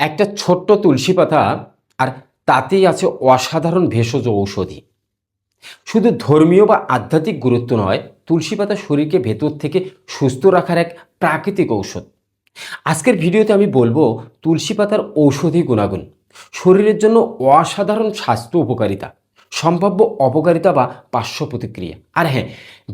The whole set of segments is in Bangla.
একটা ছোট্ট তুলসী পাতা আর তাতেই আছে অসাধারণ ভেষজ ঔষধি। শুধু ধর্মীয় বা আধ্যাত্মিক গুরুত্ব নয়, তুলসী পাতা শরীরকে ভেতর থেকে সুস্থ রাখার এক প্রাকৃতিক ঔষধ। আজকের ভিডিওতে আমি বলব তুলসী পাতার ঔষধি গুণাগুণ। শরীরের জন্য অসাধারণ স্বাস্থ্য উপকারিতা। সম্ভাব্য অপকারিতা বা পার্শ্ব প্রতিক্রিয়া আর হ্যাঁ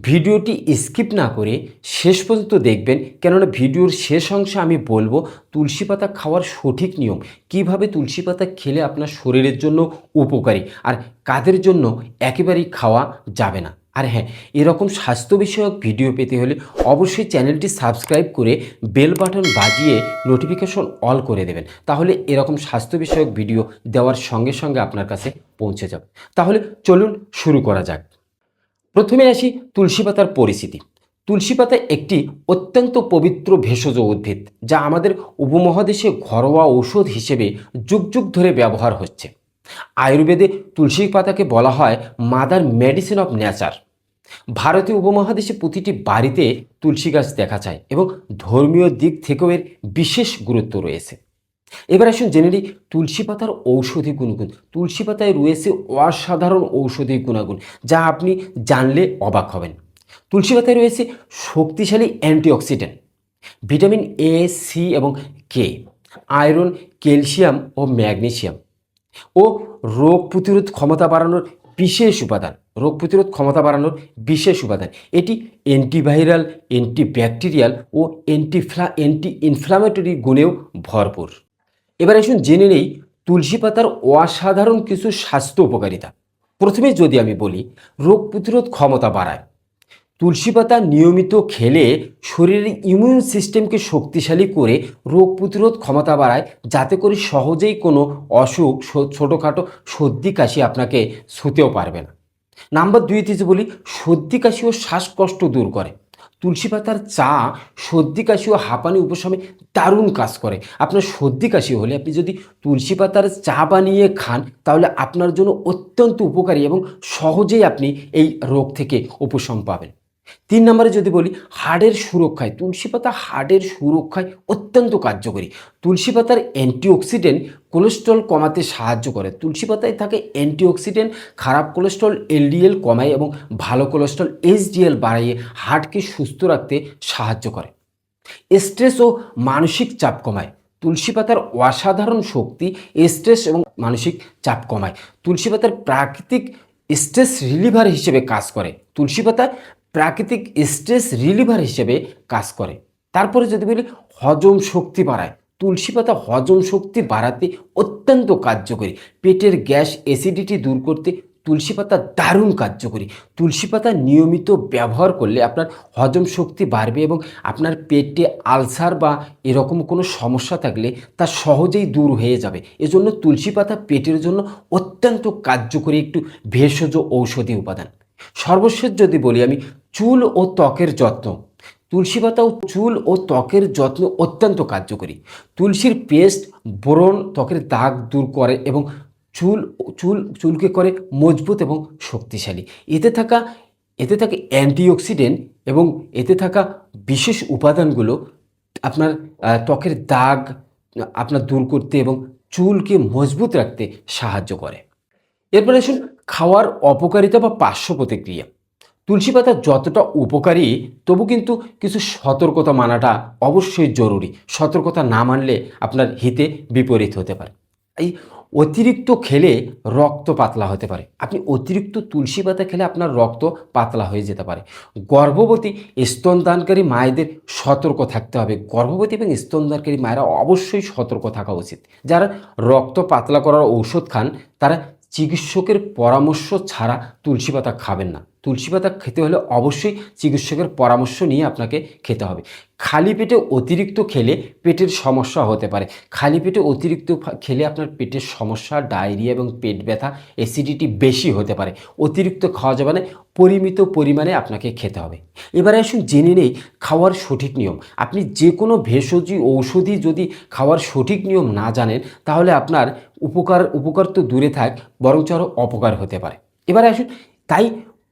ভিডিওটি স্কিপ না করে শেষ পর্যন্ত দেখবেন, কেননা ভিডিওর শেষ অংশে আমি বলব তুলসী পাতা খাওয়ার সঠিক নিয়ম। কীভাবে তুলসী পাতা খেলে আপনার শরীরের জন্য উপকারী আর কাদের জন্য একেবারেই খাওয়া যাবে না। আর হ্যাঁ এরকম স্বাস্থ্য বিষয়ক ভিডিও পেতে হলে অবশ্যই চ্যানেলটি সাবস্ক্রাইব করে বেল বাটন বাজিয়ে নোটিফিকেশন অল করে দেবেন। তাহলে এরকম স্বাস্থ্য বিষয়ক ভিডিও দেওয়ার সঙ্গে সঙ্গে আপনার কাছে পৌঁছে যাবে। তাহলে চলুন শুরু করা যাক। প্রথমে আসি তুলসী পাতার পরিস্থিতি তুলসী পাতা একটি অত্যন্ত পবিত্র ভেষজ উদ্ভিদ, যা আমাদের উপমহাদেশে ঘরোয়া ঔষধ হিসেবে যুগ যুগ ধরে ব্যবহার হচ্ছে। আয়ুর্বেদে তুলসী পাতাকে বলা হয় মাদার মেডিসিন অফ নেচার ভারতীয় উপমহাদেশে প্রতিটি বাড়িতে তুলসী গাছ দেখা যায় এবং ধর্মীয় দিক থেকেও এর বিশেষ গুরুত্ব রয়েছে। এবার আসুন জেনে নিই তুলসী পাতার ঔষধি গুণগুণ। তুলসী পাতায় রয়েছে অসাধারণ ঔষধি গুণাগুণ, যা আপনি জানলে অবাক হবেন। তুলসী পাতায় রয়েছে শক্তিশালী অ্যান্টিঅক্সিডেন্ট, ভিটামিন এ সি এবং কে আয়রন, ক্যালসিয়াম ও ম্যাগনেসিয়াম ও রোগ প্রতিরোধ ক্ষমতা বাড়ানোর বিশেষ উপাদান। রোগ প্রতিরোধ ক্ষমতা বাড়ানোর বিশেষ উপাদান। এটি অ্যান্টিভাইরাল অ্যান্টিব্যাকটেরিয়াল ও অ্যান্টিফ্লা অ্যান্টি ইনফ্লামেটরি গুণেও ভরপুর। এবার আসুন জেনে নেই তুলসী পাতার অসাধারণ কিছু স্বাস্থ্য উপকারিতা। প্রথমে যদি আমি বলি, রোগ প্রতিরোধ ক্ষমতা বাড়ায়। তুলসী পাতা নিয়মিত খেলে শরীরের ইমিউন সিস্টেমকে শক্তিশালী করে রোগ প্রতিরোধ ক্ষমতা বাড়ায়, যাতে করে সহজেই কোনো অসুখ ছোটোখাটো সর্দি কাশি আপনাকে ছুতেও পারবে না। নাম্বার দুইতে যে বলি, সর্দি, কাশি ও শ্বাসকষ্ট দূর করে। তুলসী পাতার চা সর্দি, কাশি ও হাঁপানি উপশমে দারুণ কাজ করে। আপনার সর্দি, কাশি হলে আপনি যদি তুলসী পাতার চা বানিয়ে খান, তাহলে আপনার জন্য অত্যন্ত উপকারী এবং সহজেই আপনি এই রোগ থেকে উপশম পাবেন। তিন নম্বরে যদি বলি, হাড়ের সুরক্ষায়, তুলসী পাতা হাড়ের সুরক্ষায় অত্যন্ত কার্যকরী। তুলসী পাতার অ্যান্টিঅক্সিডেন্ট কোলেস্ট্রল কমাতে সাহায্য করে। তুলসী পাতায় থাকে অ্যান্টিঅক্সিডেন্ট, খারাপ কোলেস্ট্রল এলডিএল কমায় এবং ভালো কোলেস্ট্রল এইচডিএল বাড়িয়ে হার্টকে সুস্থ রাখতে সাহায্য করে। স্ট্রেস ও মানসিক চাপ কমায়। তুলসী পাতার অসাধারণ শক্তি স্ট্রেস এবং মানসিক চাপ কমায়। তুলসী পাতার প্রাকৃতিক স্ট্রেস রিলিভার হিসেবে কাজ করে। তুলসী পাতা প্রাকৃতিক স্ট্রেস রিলিভার হিসেবে কাজ করে। তারপরে যদি বলি হজম শক্তি বাড়ায়, তুলসী পাতা হজম শক্তি বাড়াতে অত্যন্ত কার্যকরী। পেটের গ্যাস অ্যাসিডিটি দূর করতে তুলসী পাতা দারুণ কার্যকরী। তুলসী পাতা নিয়মিত ব্যবহার করলে আপনার হজম শক্তি বাড়বে এবং আপনার পেটে আলসার বা এরকম কোনো সমস্যা থাকলে তা সহজেই দূর হয়ে যাবে। এজন্য তুলসী পাতা পেটের জন্য অত্যন্ত কার্যকরী একটু ভেষজ ঔষধি উপাদান। সর্বশেষ যদি বলি, আমি চুল ও ত্বকের যত্ন। তুলসী পাতাও চুল ও ত্বকের যত্ন অত্যন্ত কার্যকরী। তুলসীর পেস্ট ব্রণ ত্বকের দাগ দূর করে এবং চুল চুল, চুলকে করে মজবুত এবং শক্তিশালী। এতে থাকা, এতে থাকে অ্যান্টিঅক্সিডেন্ট এবং এতে থাকা বিশেষ উপাদানগুলো আপনার ত্বকের দাগ আপনার দূর করতে এবং চুলকে মজবুত রাখতে সাহায্য করে। এরপরে আসুন খাওয়ার অপকারিতা বা পার্শ্ব প্রতিক্রিয়া। তুলসী পাতা যতটা উপকারী, তবু কিন্তু কিছু সতর্কতা মানাটা অবশ্যই জরুরি। সতর্কতা না মানলে আপনার হিতে বিপরীত হতে পারে। এই অতিরিক্ত খেলে রক্ত পাতলা হতে পারে। আপনি অতিরিক্ত তুলসী পাতা খেলে আপনার রক্ত পাতলা হয়ে যেতে পারে। গর্ভবতী স্তনদানকারী মায়েদের সতর্ক থাকতে হবে। গর্ভবতী এবং স্তনদানকারী মায়েরা অবশ্যই সতর্ক থাকা উচিত। যারা রক্ত পাতলা করার ঔষধ খান, তারা চিকিৎসকের পরামর্শ ছাড়া তুলসী পাতা খাবেন না। তুলসী পাতা খেতে হলে অবশ্যই চিকিৎসকের পরামর্শ নিয়ে আপনাকে খেতে হবে। খালি পেটে অতিরিক্ত খেলে পেটের সমস্যা হতে পারে। খালি পেটে অতিরিক্ত খেলে আপনার পেটের সমস্যা, ডায়রিয়া এবং পেট ব্যথা অ্যাসিডিটি বেশি হতে পারে। অতিরিক্ত খাওয়া যাবে না, পরিমিত পরিমাণে আপনাকে খেতে হবে। এবারে আসুন জেনে নেই খাওয়ার সঠিক নিয়ম। আপনি যে কোনো ভেষজি ঔষধি যদি খাওয়ার সঠিক নিয়ম না জানেন, তাহলে আপনার উপকার উপকার তো দূরে থাক, বরঞ্চ আরও অপকার হতে পারে। এবারে আসুন, তাই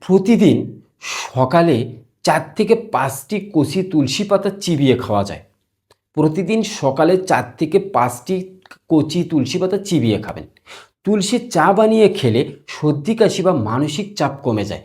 প্রতিদিন সকালে চার থেকে পাঁচটি কষি তুলসী পাতা চিবিয়ে খাওয়া যায়। প্রতিদিন সকালে চার থেকে পাঁচটি কচি তুলসী পাতা চিবিয়ে খাবেন। তুলসী চা বানিয়ে খেলে সর্দি, কাশি বা মানসিক চাপ কমে যায়।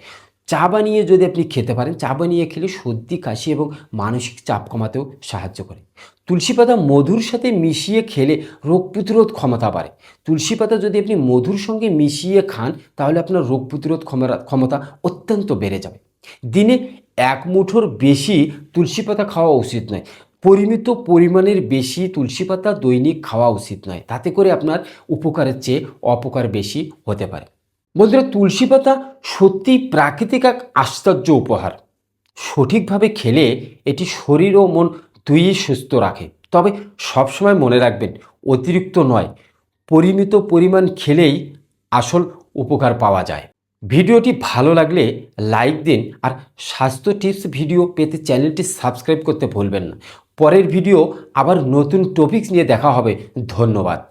চা বানিয়ে যদি আপনি খেতে পারেন, চা বানিয়ে খেলে সর্দি, কাশি এবং মানসিক চাপ কমাতেও সাহায্য করে। তুলসী পাতা মধুর সাথে মিশিয়ে খেলে রোগ প্রতিরোধ ক্ষমতা বাড়ে। তুলসী পাতা যদি আপনি মধুর সঙ্গে মিশিয়ে খান, তাহলে আপনার রোগ প্রতিরোধ ক্ষমতা- অত্যন্ত বেড়ে যাবে। দিনে এক মুঠোর বেশি তুলসী পাতা খাওয়া উচিত নয়। পরিমিত পরিমাণের বেশি তুলসী পাতা দৈনিক খাওয়া উচিত নয়। তাতে করে আপনার উপকারের চেয়ে অপকার বেশি হতে পারে। বন্ধুরা তুলসী পাতা সত্যি প্রাকৃতিক এক আশ্চর্য উপহার। সঠিকভাবে খেলে এটি শরীর ও মন দুইই সুস্থ রাখে। তবে সবসময় মনে রাখবেন, অতিরিক্ত নয়, পরিমিত পরিমাণ খেলেই আসল উপকার পাওয়া যায়। ভিডিওটি ভালো লাগলে লাইক দিন আর স্বাস্থ্য টিপস ভিডিও পেতে চ্যানেলটি সাবস্ক্রাইব করতে ভুলবেন না। পরের ভিডিও আবার নতুন টপিকস নিয়ে দেখা হবে। ধন্যবাদ।